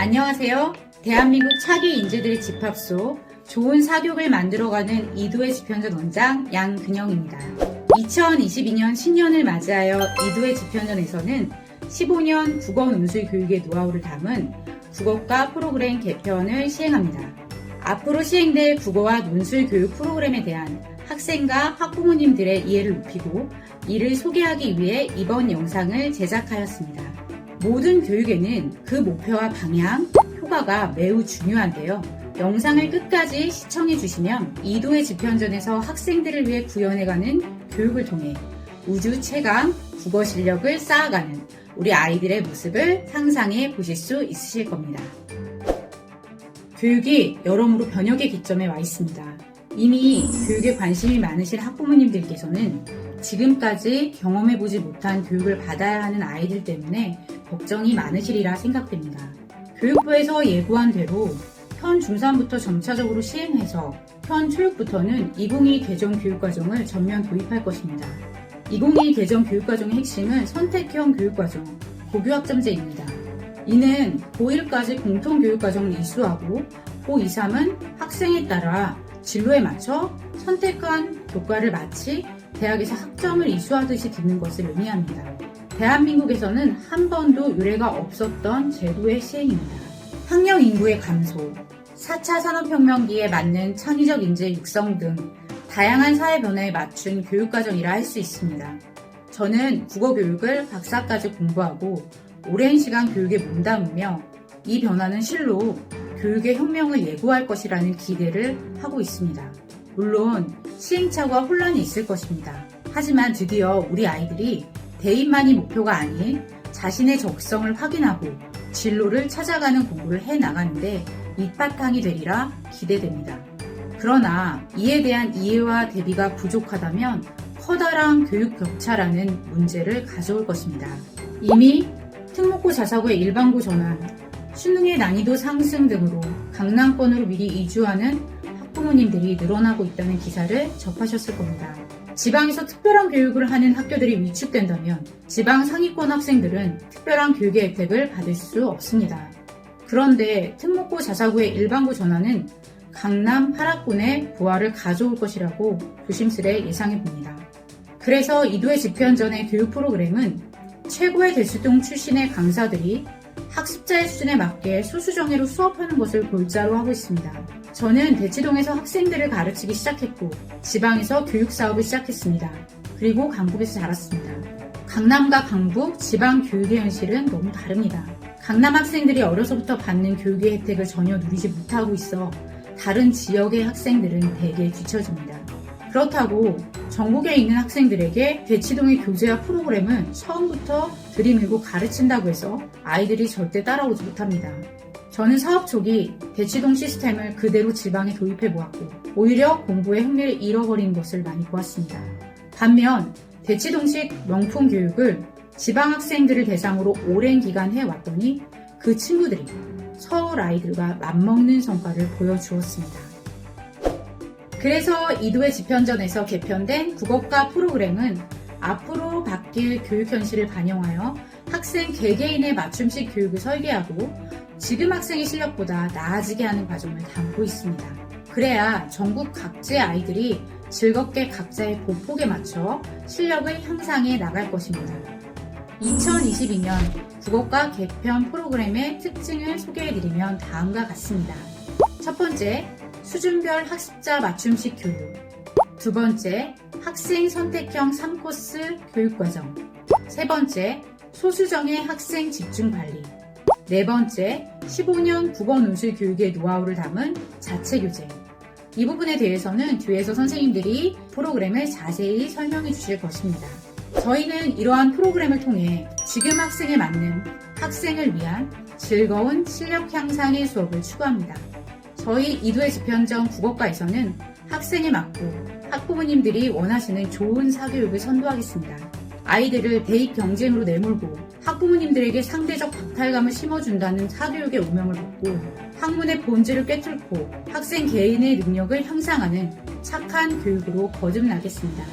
안녕하세요. 대한민국 차기 인재들의 집합소 좋은 사교육을 만들어가는 이도의 지편전 원장 양근영입니다. 2022년 신년을 맞이하여 이도의 지편전에서는 15년 국어 논술 교육의 노하우를 담은 국어과 프로그램 개편을 시행합니다. 앞으로 시행될 국어와 논술 교육 프로그램에 대한 학생과 학부모님들의 이해를 높이고 이를 소개하기 위해 이번 영상을 제작하였습니다. 모든 교육에는 그 목표와 방향, 효과가 매우 중요한데요. 영상을 끝까지 시청해 주시면 이도의 지편전에서 학생들을 위해 구현해가는 교육을 통해 우주 최강 국어 실력을 쌓아가는 우리 아이들의 모습을 상상해 보실 수 있으실 겁니다. 교육이 여러모로 변혁의 기점에 와 있습니다. 이미 교육에 관심이 많으신 학부모님들께서는 지금까지 경험해보지 못한 교육을 받아야 하는 아이들 때문에 걱정이 많으시리라 생각됩니다. 교육부에서 예고한 대로 현 중3부터 점차적으로 시행해서 현 초육부터는 2022 개정 교육과정을 전면 도입할 것입니다. 2022 개정 교육과정의 핵심은 선택형 교육과정, 고교학점제입니다. 이는 고1까지 공통교육과정을 이수하고 고2, 3은 학생에 따라 진로에 맞춰 선택한 교과를 마치 대학에서 학점을 이수하듯이 듣는 것을 의미합니다. 대한민국에서는 한 번도 유례가 없었던 제도의 시행입니다. 학령 인구의 감소, 4차 산업혁명기에 맞는 창의적 인재 육성 등 다양한 사회 변화에 맞춘 교육과정이라 할 수 있습니다. 저는 국어교육을 박사까지 공부하고 오랜 시간 교육에 몸담으며 이 변화는 실로 교육의 혁명을 예고할 것이라는 기대를 하고 있습니다. 물론 시행착오와 혼란이 있을 것입니다. 하지만 드디어 우리 아이들이 대입만이 목표가 아닌 자신의 적성을 확인하고 진로를 찾아가는 공부를 해 나가는데 밑바탕이 되리라 기대됩니다. 그러나 이에 대한 이해와 대비가 부족하다면 커다란 교육 격차라는 문제를 가져올 것입니다. 이미 특목고 자사고의 일반고 전환, 수능의 난이도 상승 등으로 강남권으로 미리 이주하는 학부모님들이 늘어나고 있다는 기사를 접하셨을 겁니다. 지방에서 특별한 교육을 하는 학교들이 위축된다면 지방 상위권 학생들은 특별한 교육의 혜택을 받을 수 없습니다. 그런데 특목고 자사고의 일반고 전환은 강남 8학군의 부활을 가져올 것이라고 조심스레 예상해 봅니다. 그래서 이도의 집현전의 교육 프로그램은 최고의 대수동 출신의 강사들이 학습자의 수준에 맞게 소수정예로 수업하는 것을 골자로 하고 있습니다. 저는 대치동에서 학생들을 가르치기 시작했고 지방에서 교육 사업을 시작했습니다. 그리고 강북에서 자랐습니다. 강남과 강북, 지방 교육의 현실은 너무 다릅니다. 강남 학생들이 어려서부터 받는 교육의 혜택을 전혀 누리지 못하고 있어 다른 지역의 학생들은 대개 뒤처집니다. 그렇다고 전국에 있는 학생들에게 대치동의 교재와 프로그램은 처음부터 들이밀고 가르친다고 해서 아이들이 절대 따라오지 못합니다. 저는 사업 초기 대치동 시스템을 그대로 지방에 도입해 보았고 오히려 공부에 흥미를 잃어버린 것을 많이 보았습니다. 반면 대치동식 명품 교육을 지방 학생들을 대상으로 오랜 기간 해왔더니 그 친구들이 서울 아이들과 맞먹는 성과를 보여주었습니다. 그래서 이도의 지편전에서 개편된 국어과 프로그램은 앞으로 바뀔 교육 현실을 반영하여 학생 개개인의 맞춤식 교육을 설계하고 지금 학생의 실력보다 나아지게 하는 과정을 담고 있습니다. 그래야 전국 각지의 아이들이 즐겁게 각자의 보폭에 맞춰 실력을 향상해 나갈 것입니다. 2022년 국어과 개편 프로그램의 특징을 소개해드리면 다음과 같습니다. 첫 번째, 수준별 학습자 맞춤식 교육. 두 번째, 학생 선택형 3코스 교육과정. 세 번째, 소수정의 학생 집중 관리. 네 번째, 15년 국어 논술 교육의 노하우를 담은 자체 교재. 이 부분에 대해서는 뒤에서 선생님들이 프로그램을 자세히 설명해 주실 것입니다. 저희는 이러한 프로그램을 통해 지금 학생에 맞는 학생을 위한 즐거운 실력 향상의 수업을 추구합니다. 저희 이도의 지편전 국어과에서는 학생에 맞고 학부모님들이 원하시는 좋은 사교육을 선도하겠습니다. 아이들을 대입 경쟁으로 내몰고 학부모님들에게 상대적 박탈감을 심어준다는 사교육의 오명을 받고 학문의 본질을 꿰뚫고 학생 개인의 능력을 향상하는 착한 교육으로 거듭나겠습니다.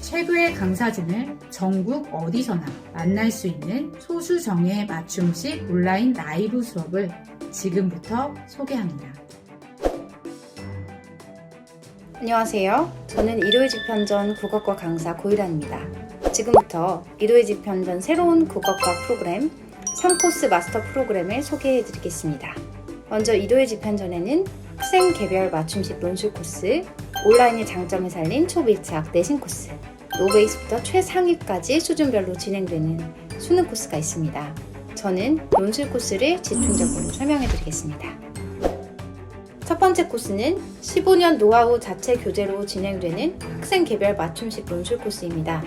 최고의 강사진을 전국 어디서나 만날 수 있는 소수정예 맞춤식 온라인 라이브 수업을 지금부터 소개합니다. 안녕하세요. 저는 일요일 집현전 국어과 강사 고유란입니다. 지금부터 일요일 집현전 새로운 국어과 프로그램 3코스 마스터 프로그램을 소개해 드리겠습니다. 먼저 일요일 집현전에는 학생 개별 맞춤식 논술 코스, 온라인의 장점을 살린 초밀착 내신 코스, 노베이스부터 최상위까지 수준별로 진행되는 수능 코스가 있습니다. 저는 논술 코스를 집중적으로 설명해 드리겠습니다. 첫 번째 코스는 15년 노하우 자체 교재로 진행되는 학생 개별 맞춤식 논술 코스입니다.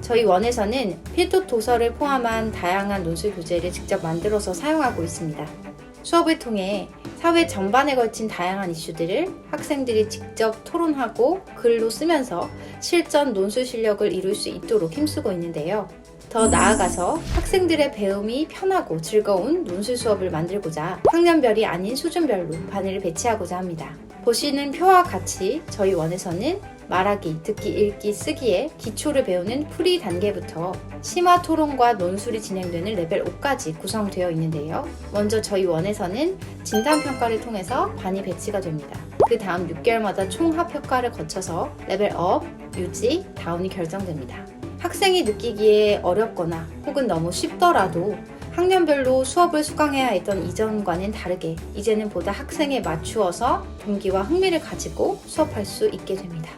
저희 원에서는 필독 도서를 포함한 다양한 논술 교재를 직접 만들어서 사용하고 있습니다. 수업을 통해 사회 전반에 걸친 다양한 이슈들을 학생들이 직접 토론하고 글로 쓰면서 실전 논술 실력을 이룰 수 있도록 힘쓰고 있는데요. 더 나아가서 학생들의 배움이 편하고 즐거운 논술 수업을 만들고자 학년별이 아닌 수준별로 반을 배치하고자 합니다. 보시는 표와 같이 저희 원에서는 말하기, 듣기, 읽기, 쓰기의 기초를 배우는 프리 단계부터 심화 토론과 논술이 진행되는 레벨 5까지 구성되어 있는데요. 먼저 저희 원에서는 진단평가를 통해서 반이 배치가 됩니다. 그 다음 6개월마다 총 합평가를 거쳐서 레벨 업, 유지, 다운이 결정됩니다. 학생이 느끼기에 어렵거나 혹은 너무 쉽더라도 학년별로 수업을 수강해야 했던 이전과는 다르게 이제는 보다 학생에 맞추어서 동기와 흥미를 가지고 수업할 수 있게 됩니다.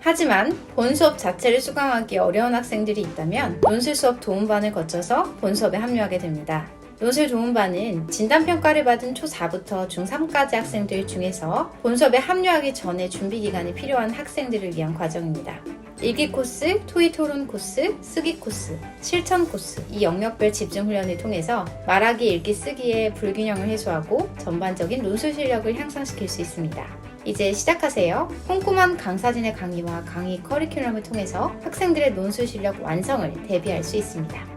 하지만 본 수업 자체를 수강하기 어려운 학생들이 있다면 논술 수업 도움반을 거쳐서 본 수업에 합류하게 됩니다. 논술 도움반은 진단평가를 받은 초4부터 중3까지 학생들 중에서 본 수업에 합류하기 전에 준비 기간이 필요한 학생들을 위한 과정입니다. 일기 코스, 토의 토론 코스, 쓰기 코스, 실천 코스 이 영역별 집중 훈련을 통해서 말하기, 읽기, 쓰기의 불균형을 해소하고 전반적인 논술 실력을 향상시킬 수 있습니다. 이제 시작하세요. 꼼꼼한 강사진의 강의와 강의 커리큘럼을 통해서 학생들의 논술 실력 완성을 대비할 수 있습니다.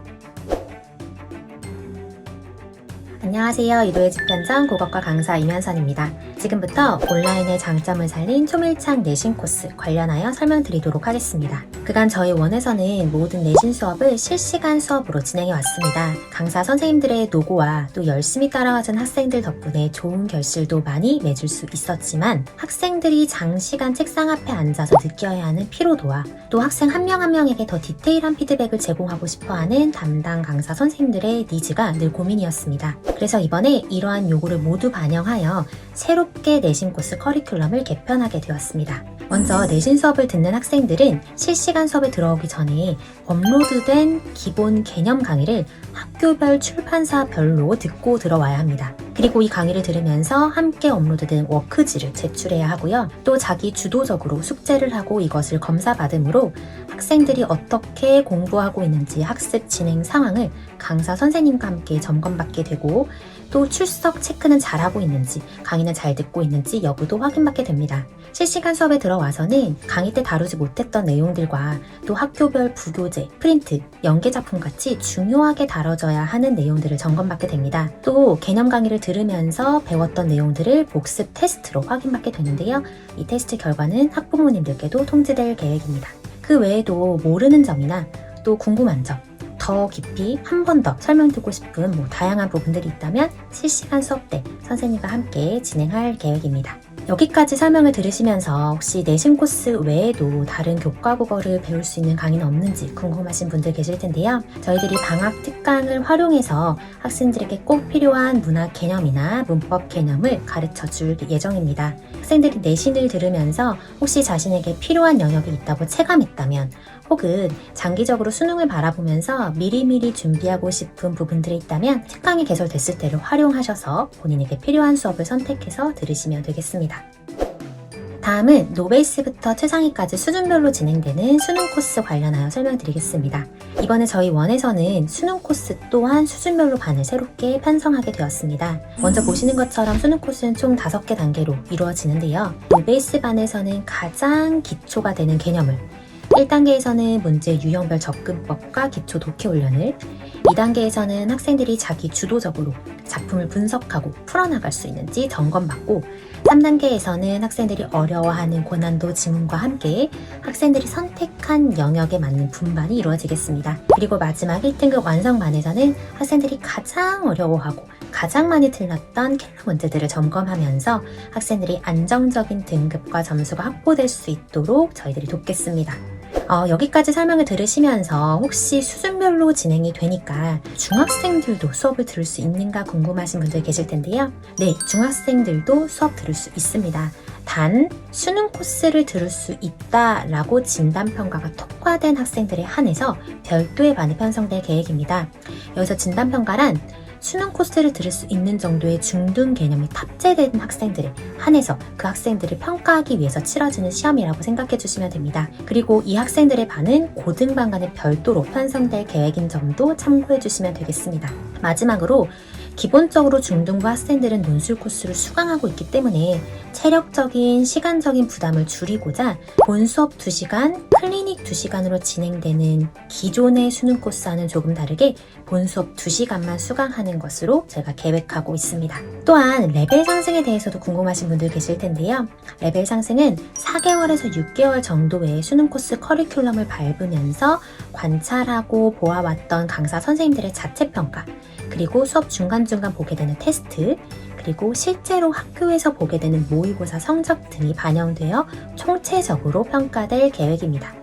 안녕하세요. 이도의 집현전 국어과 강사 이면선입니다. 지금부터 온라인의 장점을 살린 초밀착 내신 코스 관련하여 설명드리도록 하겠습니다. 그간 저희 원에서는 모든 내신 수업을 실시간 수업으로 진행해 왔습니다. 강사 선생님들의 노고와 또 열심히 따라와준 학생들 덕분에 좋은 결실도 많이 맺을 수 있었지만 학생들이 장시간 책상 앞에 앉아서 느껴야 하는 피로도와 또 학생 한 명 한 명에게 더 디테일한 피드백을 제공하고 싶어하는 담당 강사 선생님들의 니즈가 늘 고민이었습니다. 그래서 이번에 이러한 요구를 모두 반영하여 새롭게 내신 코스 커리큘럼을 개편하게 되었습니다. 먼저 내신 수업을 듣는 학생들은 실시간 수업에 들어오기 전에 업로드된 기본 개념 강의를 학교별 출판사별로 듣고 들어와야 합니다. 그리고 이 강의를 들으면서 함께 업로드된 워크지를 제출해야 하고요. 또 자기 주도적으로 숙제를 하고 이것을 검사받으므로 학생들이 어떻게 공부하고 있는지 학습 진행 상황을 강사 선생님과 함께 점검받게 되고 또 출석 체크는 잘하고 있는지 강의는 잘 듣고 있는지 여부도 확인받게 됩니다. 실시간 수업에 들어와서는 강의 때 다루지 못했던 내용들과 또 학교별 부교재, 프린트, 연계작품 같이 중요하게 다뤄져야 하는 내용들을 점검받게 됩니다. 또 개념 강의를 들으면서 배웠던 내용들을 복습 테스트로 확인받게 되는데요. 이 테스트 결과는 학부모님들께도 통지될 계획입니다. 그 외에도 모르는 점이나 또 궁금한 점, 더 깊이 한 번 더 설명드리고 싶은 뭐 다양한 부분들이 있다면 실시간 수업 때 선생님과 함께 진행할 계획입니다. 여기까지 설명을 들으시면서 혹시 내신 코스 외에도 다른 교과 국어를 배울 수 있는 강의는 없는지 궁금하신 분들 계실 텐데요. 저희들이 방학 특강을 활용해서 학생들에게 꼭 필요한 문학 개념이나 문법 개념을 가르쳐 줄 예정입니다. 학생들이 내신을 들으면서 혹시 자신에게 필요한 영역이 있다고 체감했다면 혹은 장기적으로 수능을 바라보면서 미리미리 준비하고 싶은 부분들이 있다면 특강이 개설됐을 때를 활용하셔서 본인에게 필요한 수업을 선택해서 들으시면 되겠습니다. 다음은 노베이스부터 최상위까지 수준별로 진행되는 수능 코스 관련하여 설명드리겠습니다. 이번에 저희 원에서는 수능 코스 또한 수준별로 반을 새롭게 편성하게 되었습니다. 먼저 보시는 것처럼 수능 코스는 총 5개 단계로 이루어지는데요. 노베이스 반에서는 가장 기초가 되는 개념을 1단계에서는 문제 유형별 접근법과 기초 독해 훈련을 2단계에서는 학생들이 자기 주도적으로 작품을 분석하고 풀어나갈 수 있는지 점검받고 3단계에서는 학생들이 어려워하는 고난도 지문과 함께 학생들이 선택한 영역에 맞는 분반이 이루어지겠습니다. 그리고 마지막 1등급 완성반에서는 학생들이 가장 어려워하고 가장 많이 틀렸던 킬러 문제들을 점검하면서 학생들이 안정적인 등급과 점수가 확보될 수 있도록 저희들이 돕겠습니다. 어, 여기까지 설명을 들으시면서 혹시 수준별로 진행이 되니까 중학생들도 수업을 들을 수 있는가 궁금하신 분들 계실 텐데요. 네, 중학생들도 수업 들을 수 있습니다. 단, 수능 코스를 들을 수 있다라고 진단평가가 통과된 학생들에 한해서 별도의 반이 편성될 계획입니다. 여기서 진단평가란 수능 코스를 들을 수 있는 정도의 중등 개념이 탑재된 학생들에 한해서 그 학생들을 평가하기 위해서 치러지는 시험이라고 생각해 주시면 됩니다. 그리고 이 학생들의 반은 고등반 간에 별도로 편성될 계획인 점도 참고해 주시면 되겠습니다. 마지막으로 기본적으로 중등부 학생들은 논술 코스를 수강하고 있기 때문에 체력적인 시간적인 부담을 줄이고자 본 수업 2시간, 클리닉 2시간으로 진행되는 기존의 수능 코스와는 조금 다르게 본 수업 2시간만 수강하는 것으로 제가 계획하고 있습니다. 또한 레벨 상승에 대해서도 궁금하신 분들 계실 텐데요. 레벨 상승은 4개월에서 6개월 정도의 수능 코스 커리큘럼을 밟으면서 관찰하고 보아왔던 강사 선생님들의 자체 평가, 그리고 수업 중간중간 보게 되는 테스트, 그리고 실제로 학교에서 보게 되는 모의고사 성적 등이 반영되어 총체적으로 평가될 계획입니다.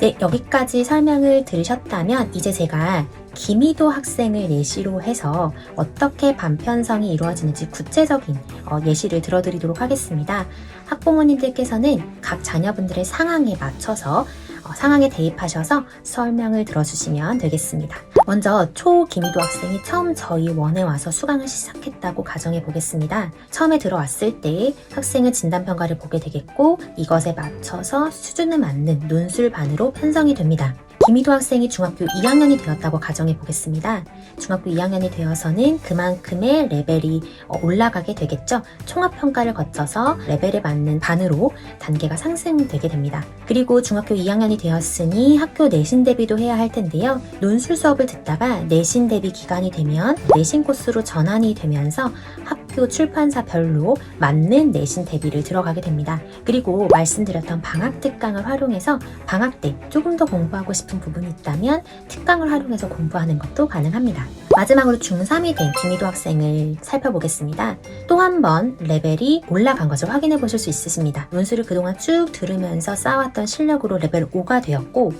네, 여기까지 설명을 들으셨다면 이제 제가 김희도 학생을 예시로 해서 어떻게 반편성이 이루어지는지 구체적인 어, 예시를 들어드리도록 하겠습니다. 학부모님들께서는 각 자녀분들의 상황에 맞춰서 어, 상황에 대입하셔서 설명을 들어주시면 되겠습니다. 먼저 초 김희도 학생이 처음 저희 원에 와서 수강을 시작했다고 가정해 보겠습니다. 처음에 들어왔을 때 학생은 진단평가를 보게 되겠고 이것에 맞춰서 수준에 맞는 논술반으로 편성이 됩니다. 김희도 학생이 중학교 2학년이 되었다고 가정해 보겠습니다. 중학교 2학년이 되어서는 그만큼의 레벨이 어, 올라가게 되겠죠. 총합평가를 거쳐서 레벨에 맞는 반으로 단계가 상승되게 됩니다. 그리고 중학교 2학년이 되었으니 학교 내신 대비도 해야 할 텐데요. 논술 수업을 듣다가 내신 대비 기간이 되면 내신 코스로 전환이 되면서 학 교 출판사별로 맞는 내신 대비를 들어가게 됩니다. 그리고 말씀드렸던 방학 특강을 활용해서 방학 때 조금 더 공부하고 싶은 부분이 있다면 특강을 활용해서 공부하는 것도 가능합니다. 마지막으로 중3이 된 김희도 학생을 살펴보겠습니다. 또 한 번 레벨이 올라간 것을 확인해 보실 수 있으십니다. 논술을 그동안 쭉 들으면서 쌓아왔던 실력으로 레벨 5가 되었고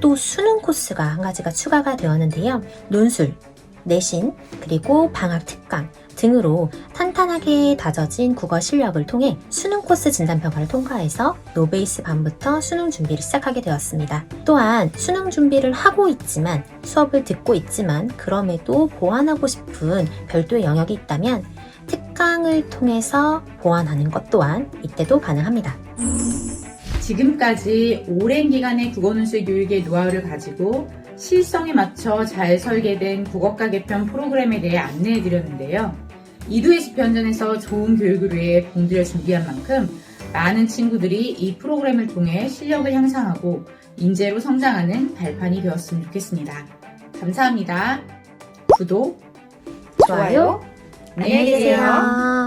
또 수능 코스가 한 가지가 추가가 되었는데요. 논술, 내신, 그리고 방학 특강 등으로 탄탄하게 다져진 국어 실력을 통해 수능 코스 진단 평가를 통과해서 노베이스 반부터 수능 준비를 시작하게 되었습니다. 또한 수능 준비를 하고 있지만 수업을 듣고 있지만 그럼에도 보완하고 싶은 별도의 영역이 있다면 특강을 통해서 보완하는 것 또한 이때도 가능합니다. 지금까지 오랜 기간의 국어논술 교육의 노하우를 가지고 실성에 맞춰 잘 설계된 국어과 개편 프로그램에 대해 안내해 드렸는데요. 이두의 집현전에서 좋은 교육을 위해 봉지를 준비한 만큼 많은 친구들이 이 프로그램을 통해 실력을 향상하고 인재로 성장하는 발판이 되었으면 좋겠습니다. 감사합니다. 구독, 좋아요. 안녕히 계세요.